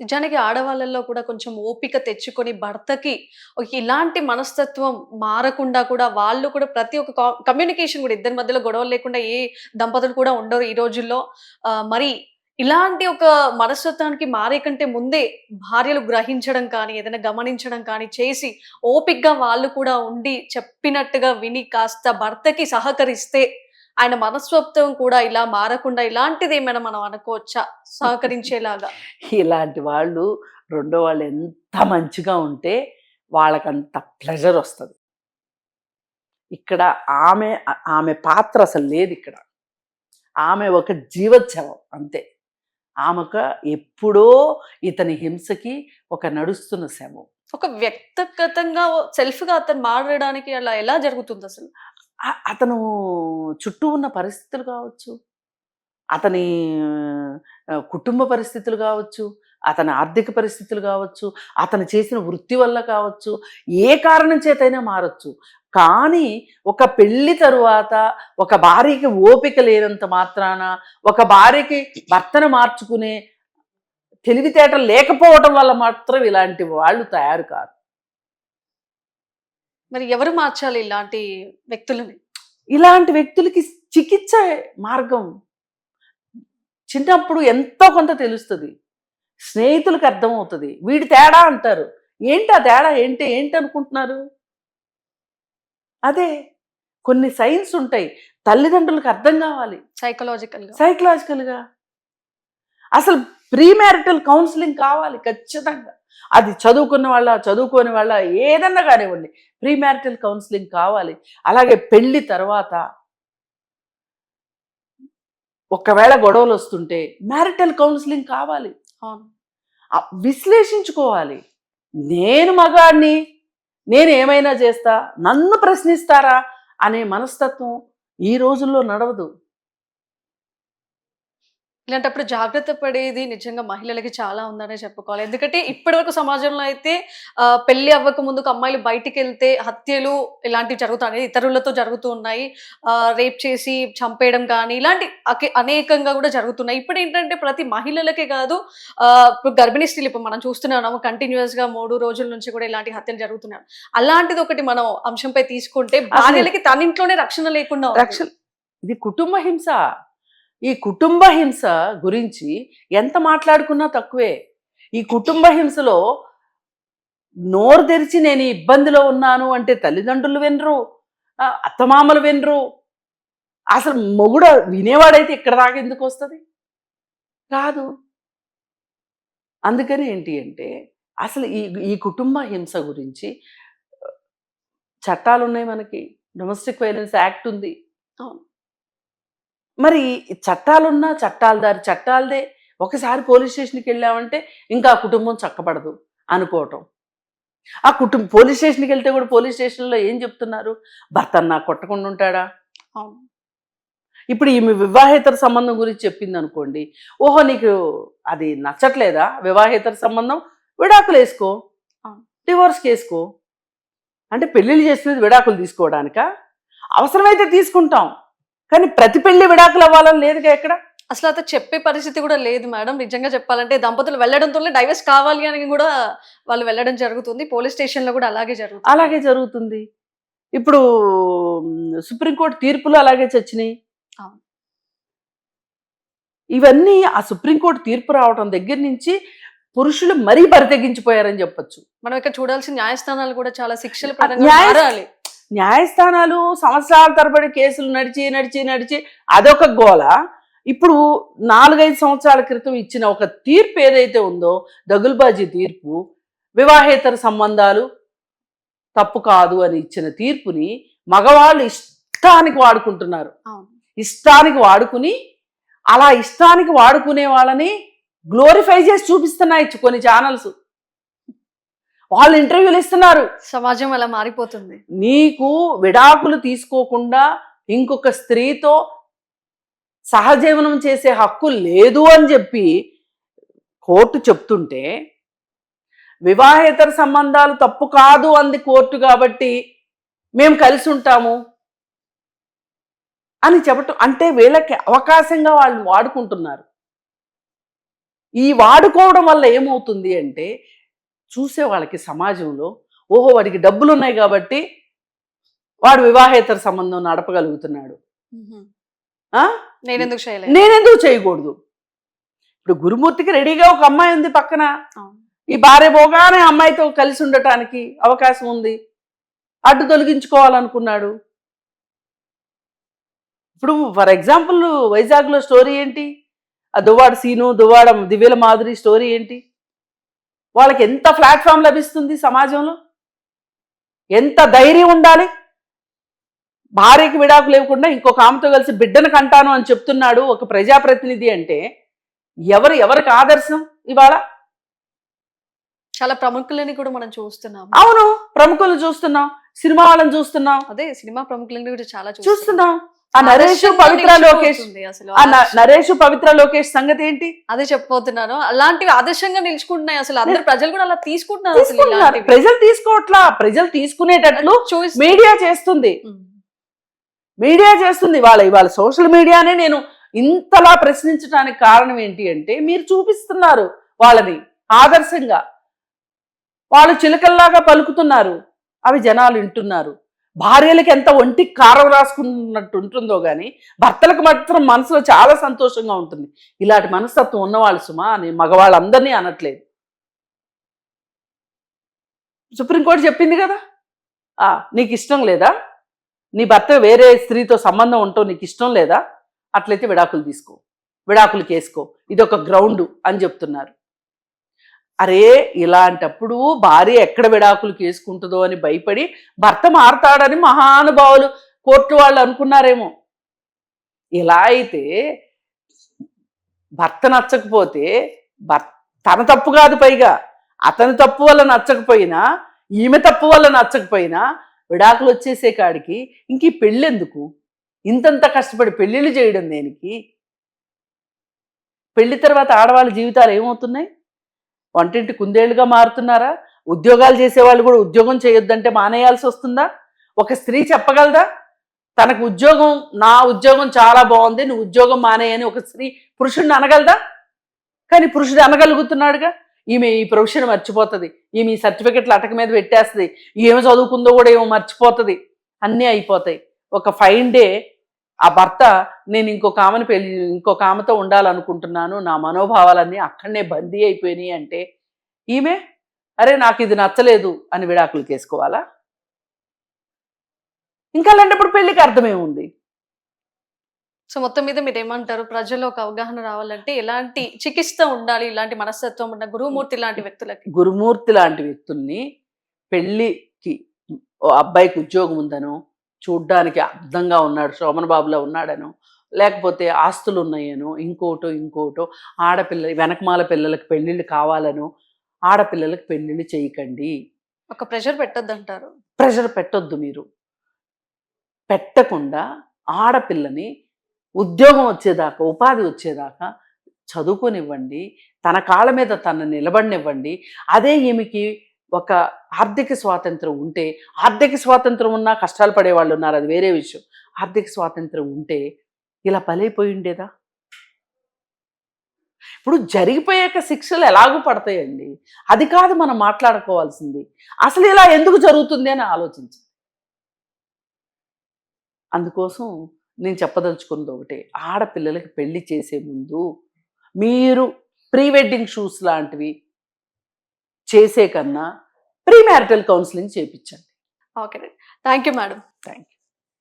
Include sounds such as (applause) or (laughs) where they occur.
నిజానికి ఆడవాళ్ళల్లో కూడా కొంచెం ఓపిక తెచ్చుకొని భర్తకి ఇలాంటి మనస్తత్వం మారకుండా కూడా వాళ్ళు కూడా ప్రతి ఒక్క కమ్యూనికేషన్ కూడా ఇద్దరి మధ్యలో గొడవలు లేకుండా ఏ దంపతులు కూడా ఉండరు ఈ రోజుల్లో. మరి ఇలాంటి ఒక మనస్తత్వానికి మారే కంటే ముందే భార్యలు గ్రహించడం కానీ ఏదైనా గమనించడం కానీ చేసి ఓపికగా వాళ్ళు కూడా ఉండి చెప్పినట్టుగా విని కాస్త భర్తకి సహకరిస్తే ఆయన మనస్తత్వం కూడా ఇలా మారకుండా ఇలాంటిది ఏమైనా మనం అనుకోవచ్చా? సహకరించేలాగా? (laughs) ఇలాంటి వాళ్ళు రెండో వాళ్ళు ఎంత మంచిగా ఉంటే వాళ్ళకంత ప్లెజర్ వస్తుంది. ఇక్కడ ఆమె ఆమె పాత్ర అసలు లేదు ఇక్కడ. ఆమె ఒక జీవోత్సవం అంతే. ఆమెకు ఎప్పుడో ఇతని హింసకి ఒక నడుస్తున్న శవం. ఒక వ్యక్తిగతంగా సెల్ఫ్గా అతను మారడానికి అలా ఎలా జరుగుతుంది అసలు? అతను చుట్టూ ఉన్న పరిస్థితులు కావచ్చు. అతని కుటుంబ పరిస్థితులు కావచ్చు అతని ఆర్థిక పరిస్థితులు కావచ్చు అతను చేసిన వృత్తి వల్ల కావచ్చు ఏ కారణం చేతైనా మారచ్చు. కానీ ఒక పెళ్ళి తరువాత ఒక భార్యకి ఓపిక లేనంత మాత్రాన ఒక భార్యకి భర్తను మార్చుకునే తెలివితేటలు లేకపోవటం వల్ల మాత్రం ఇలాంటి వాళ్ళు తయారు కాదు మరి ఎవరు మార్చాలి ఇలాంటి వ్యక్తులని? ఇలాంటి వ్యక్తులకి చికిత్స మార్గం చిన్నప్పుడు ఎంతో కొంత తెలుస్తుంది. స్నేహితులకు అర్థమవుతుంది. వీడి తేడా అంటారు. ఏంటి ఆ తేడా? ఏంటి? ఏంటి అనుకుంటున్నారు? అదే కొన్ని సైన్స్ ఉంటాయి. తల్లిదండ్రులకు అర్థం కావాలి. సైకలాజికల్గా. సైకలాజికల్గా అసలు ప్రీ మ్యారిటల్ కౌన్సిలింగ్ కావాలి ఖచ్చితంగా. అది చదువుకున్న వాళ్ళ చదువుకోని వాళ్ళ ఏదన్నా కానివ్వండి. ప్రీ మ్యారిటల్ కౌన్సిలింగ్ కావాలి. అలాగే పెళ్ళి తర్వాత ఒకవేళ గొడవలు వస్తుంటే మ్యారిటల్ కౌన్సిలింగ్ కావాలి. విశ్లేషించుకోవాలి. నేను మగాడిని నేను ఏమైనా చేస్తా నన్ను ప్రశ్నిస్తారా అనే మనస్తత్వం ఈ రోజుల్లో నడవదు. ఇలాంటప్పుడు జాగ్రత్త పడేది నిజంగా మహిళలకి చాలా ఉందనే చెప్పుకోవాలి. ఎందుకంటే ఇప్పటి వరకు సమాజంలో అయితే పెళ్ళి అవ్వక ముందుకు అమ్మాయిలు బయటికి వెళ్తే హత్యలు ఇలాంటివి జరుగుతున్నాయి ఇతరులతో జరుగుతూ ఉన్నాయి. రేప్ చేసి చంపేయడం కానీ ఇలాంటి అనేకంగా కూడా జరుగుతున్నాయి. ఇప్పుడు ఏంటంటే ప్రతి మహిళలకే కాదు ఇప్పుడు గర్భిణీ స్త్రీలు ఇప్పుడు మనం చూస్తూనే ఉన్నాము కంటిన్యూస్గా మూడు రోజుల నుంచి కూడా ఇలాంటి హత్యలు జరుగుతున్నాయి. అలాంటిది ఒకటి మనం అంశంపై తీసుకుంటే భార్యలకి తన ఇంట్లోనే రక్షణ లేకుండా. రక్షణ ఇది కుటుంబ హింస. ఈ కుటుంబ హింస గురించి ఎంత మాట్లాడుకున్నా తక్కువే. ఈ కుటుంబ హింసలో నోరు తెరిచి నేను ఇబ్బందిలో ఉన్నాను అంటే తల్లిదండ్రులు వినరు అత్తమామలు వినరు. అసలు మొగుడు వినేవాడైతే ఇక్కడ దాకా ఎందుకు వస్తుంది? కాదు. అందుకని ఏంటి అంటే అసలు ఈ ఈ కుటుంబ హింస గురించి చట్టాలు ఉన్నాయి మనకి. డొమెస్టిక్ వైలెన్స్ యాక్ట్ ఉంది. అవును. మరి చట్టాలున్నా చట్టాల దారి చట్టాలదే. ఒకసారి పోలీస్ స్టేషన్కి వెళ్ళామంటే ఇంకా ఆ కుటుంబం చక్కబడదు అనుకోవటం. ఆ కుటుంబం పోలీస్ స్టేషన్కి వెళ్తే కూడా పోలీస్ స్టేషన్లో ఏం చెప్తున్నారు? భర్త నా కొట్టకుండా ఉంటాడా? ఇప్పుడు ఈమె వివాహేతర సంబంధం గురించి చెప్పింది అనుకోండి ఓహో నీకు అది నచ్చట్లేదా వివాహేతర సంబంధం? విడాకులు వేసుకో. డివోర్స్ వేసుకో అంటే పెళ్ళిళ్ళు చేసినది విడాకులు తీసుకోవడానికా? అవసరమైతే తీసుకుంటాం. కానీ ప్రతి పెళ్ళి విడాకులు అవ్వాలని లేదుగా ఎక్కడ? అసలు అతను చెప్పే పరిస్థితి కూడా లేదు మేడం. నిజంగా చెప్పాలంటే దంపతులు వెళ్ళడంతో డైవర్స్ కావాలి అని కూడా వాళ్ళు వెళ్ళడం జరుగుతుంది. పోలీస్ స్టేషన్లో కూడా అలాగే జరుగుతుంది. అలాగే జరుగుతుంది. ఇప్పుడు సుప్రీంకోర్టు తీర్పులు అలాగే చచ్చినాయి. ఇవన్నీ ఆ సుప్రీంకోర్టు తీర్పు రావడం దగ్గర నుంచి పురుషులు మరీ బరితెగించిపోయారని చెప్పొచ్చు. మనం ఇక్కడ చూడాల్సిన న్యాయస్థానాలు కూడా చాలా శిక్షల న్యాయ- న్యాయస్థానాలు సంవత్సరాల తరబడి కేసులు నడిచి నడిచి నడిచి అదొక గోల. ఇప్పుడు నాలుగైదు సంవత్సరాల క్రితం ఇచ్చిన ఒక తీర్పు ఏదైతే ఉందో దగుల్బాజీ తీర్పు వివాహేతర సంబంధాలు తప్పు కాదు అని ఇచ్చిన తీర్పుని మగవాళ్ళు ఇష్టానికి వాడుకుంటున్నారు. ఇష్టానికి వాడుకుని అలా ఇష్టానికి వాడుకునే వాళ్ళని గ్లోరిఫై చేసి చూపిస్తున్నాయి కొన్ని ఛానల్స్. వాళ్ళు ఇంటర్వ్యూలు ఇస్తున్నారు. సమాజం అలా మారిపోతుంది. నీకు విడాకులు తీసుకోకుండా ఇంకొక స్త్రీతో సహజీవనం చేసే హక్కు లేదు అని చెప్పి కోర్టు చెప్తుంటే వివాహేతర సంబంధాలు తప్పు కాదు అంది కోర్టు కాబట్టి మేము కలిసి ఉంటాము అని చెప్పటం అంటే వీళ్ళకి అవకాశంగా వాళ్ళు వాడుకుంటున్నారు. ఈ వాడుకోవడం వల్ల ఏమవుతుంది అంటే చూసే వాళ్ళకి సమాజంలో ఓహో వాడికి డబ్బులు ఉన్నాయి కాబట్టి వాడు వివాహేతర సంబంధం నడపగలుగుతున్నాడు. ఆ? నేను ఎందుకు చేయలేదు? నేనెందుకు చేయకూడదు? ఇప్పుడు గురుమూర్తికి రెడీగా ఒక అమ్మాయి ఉంది పక్కన. ఈ భార్య పోగానే అమ్మాయితో కలిసి ఉండటానికి అవకాశం ఉంది. అడ్డు తొలగించుకోవాలనుకున్నాడు. ఇప్పుడు ఫర్ ఎగ్జాంపుల్ వైజాగ్లో స్టోరీ ఏంటి? ఆ దువ్వాడ సీను దువ్వాడ దివ్యల మాధురి స్టోరీ ఏంటి? వాళ్ళకి ఎంత ప్లాట్ఫామ్ లభిస్తుంది సమాజంలో? ఎంత ధైర్యం ఉండాలి? భార్యకి విడాకు లేకుండా ఇంకొక ఆమెతో కలిసి బిడ్డను కంటాను అని చెప్తున్నాడు ఒక ప్రజాప్రతినిధి అంటే ఎవరు ఎవరికి ఆదర్శం ఇవాళ? చాలా ప్రముఖులని కూడా మనం చూస్తున్నాం. అవును ప్రముఖులను చూస్తున్నాం సినిమా వాళ్ళని చూస్తున్నాం. అదే సినిమా ప్రముఖులని కూడా చాలా చూస్తున్నాం. ఆ నరేష్ పవిత్ర లోకేష్. అసలు ఆ. నరేష్. పవిత్ర లోకేష్ సంగతి ఏంటి? అదే చెప్పబోతున్నాను. అలాంటివి ఆదర్శంగా నిలుచుకుంటున్నాయి అసలు. అందరు ప్రజలు కూడా అలా తీసుకుంటున్నారు. ప్రజలు తీసుకోవట్లా. ప్రజలు తీసుకునేటట్లు మీడియా చేస్తుంది. మీడియా చేస్తుంది. ఇవాళ ఇవాళ సోషల్ మీడియానే నేను ఇంతలా ప్రశ్నించడానికి కారణం ఏంటి అంటే మీరు చూపిస్తున్నారు వాళ్ళని ఆదర్శంగా. వాళ్ళు చిలకల్లాగా పలుకుతున్నారు. అవి జనాలు వింటున్నారు. భార్యలకు ఎంత ఒంటికి కారం రాసుకున్నట్టు ఉంటుందో కానీ భర్తలకు మాత్రం మనసులో చాలా సంతోషంగా ఉంటుంది. ఇలాంటి మనస్తత్వం ఉన్నవాళ్ళు సుమా అని మగవాళ్ళందరినీ అనట్లేదు. సుప్రీంకోర్టు చెప్పింది కదా? నీకు ఇష్టం లేదా? నీ భర్త వేరే స్త్రీతో సంబంధం ఉంటావు నీకు ఇష్టం లేదా? అట్లయితే విడాకులు తీసుకో. విడాకులు కేసుకో. ఇదొక గ్రౌండ్ అని చెప్తున్నారు. అరే ఇలాంటప్పుడు భార్య ఎక్కడ విడాకులు కేసుకుంటుందో అని భయపడి భర్త మారతాడని మహానుభావులు కోర్టు వాళ్ళు అనుకున్నారేమో. ఇలా అయితే భర్త నచ్చకపోతే భర్త తన తప్పు కాదు పైగా. అతని తప్పు వల్ల నచ్చకపోయినా ఈమె తప్పు వల్ల నచ్చకపోయినా విడాకులు వచ్చేసే కాడికి ఇంక ఈ పెళ్ళెందుకు? ఇంతంత కష్టపడి పెళ్ళిళ్ళు చేయడం దేనికి? పెళ్ళి తర్వాత ఆడవాళ్ళ జీవితాలు ఏమవుతున్నాయి? వంటింటి కుందేళ్ళుగా మారుతున్నారా? ఉద్యోగాలు చేసేవాళ్ళు కూడా ఉద్యోగం చేయొద్దంటే మానేయాల్సి వస్తుందా? ఒక స్త్రీ చెప్పగలదా? తనకు ఉద్యోగం నా ఉద్యోగం చాలా బాగుంది నువ్వు ఉద్యోగం మానేయని ఒక స్త్రీ పురుషుడిని అనగలదా? కానీ పురుషుడు అనగలుగుతున్నాడుగా? ఈమె ఈ ప్రొఫెషన్ మర్చిపోతుంది ఈమె ఈ సర్టిఫికెట్లు అటక మీద పెట్టేస్తుంది ఏమి చదువుకుందో కూడా ఏమో మర్చిపోతుంది. అన్నీ అయిపోతాయి. ఒక ఫైన్ డే ఆ భర్త నేను ఇంకొక ఆమెను పెళ్ళి ఇంకొక ఆమెతో ఉండాలనుకుంటున్నాను. నా మనోభావాలన్నీ అక్కడనే బందీ అయిపోయినాయి అంటే ఈమె? అరే నాకు ఇది నచ్చలేదు అని విడాకులు కేసుకోవాలా ఇంకా అలాంటప్పుడు పెళ్ళికి అర్థమేముంది? సో మొత్తం మీద మీరు ఏమంటారు ప్రజల్లో ఒక అవగాహన రావాలంటే ఎలాంటి చికిత్స ఉండాలి? ఇలాంటి మనస్తత్వం ఉన్న గురుమూర్తి లాంటి వ్యక్తులకి. గురుమూర్తి లాంటి వ్యక్తుల్ని పెళ్ళికి ఓ అబ్బాయికి ఉద్యోగం ఉందనో చూడ్డానికి అర్థంగా ఉన్నాడు శోభన్ బాబులో ఉన్నాడనో లేకపోతే ఆస్తులు ఉన్నాయనో ఇంకోటో ఇంకోటో ఆడపిల్ల వెనకమాల పిల్లలకి పెళ్ళిళ్ళు కావాలనో ఆడపిల్లలకి పెళ్ళిళ్ళు చేయకండి. ఒక ప్రెషర్ పెట్టద్దు అంటారు ప్రెషర్ పెట్టొద్దు మీరు. పెట్టకుండా ఆడపిల్లని ఉద్యోగం వచ్చేదాకా ఉపాధి వచ్చేదాకా చదువుకొనివ్వండి తన కాళ్ళ మీద తను నిలబడినివ్వండి అదే ఈమెకి ఒక ఆర్థిక స్వాతంత్రం ఉంటే ఆర్థిక స్వాతంత్రం ఉన్నా కష్టాలు పడేవాళ్ళు ఉన్నారు అది వేరే విషయం. ఆర్థిక స్వాతంత్రం ఉంటే ఇలా పలైపోయి ఉండేదా? ఇప్పుడు జరిగిపోయాక శిక్షలు ఎలాగూ పడతాయండి? అది కాదు మనం మాట్లాడుకోవాల్సింది. అసలు ఇలా ఎందుకు జరుగుతుంది అని ఆలోచించు అందుకోసం నేను చెప్పదలుచుకున్నది ఒకటే ఆడపిల్లలకి పెళ్ళి చేసే ముందు మీరు ప్రీ వెడ్డింగ్ షూస్ లాంటివి చేసే కన్నా ప్రీ మ్యారిటల్ కౌన్సిలింగ్ చేయించండి okay thank you madam. Thank you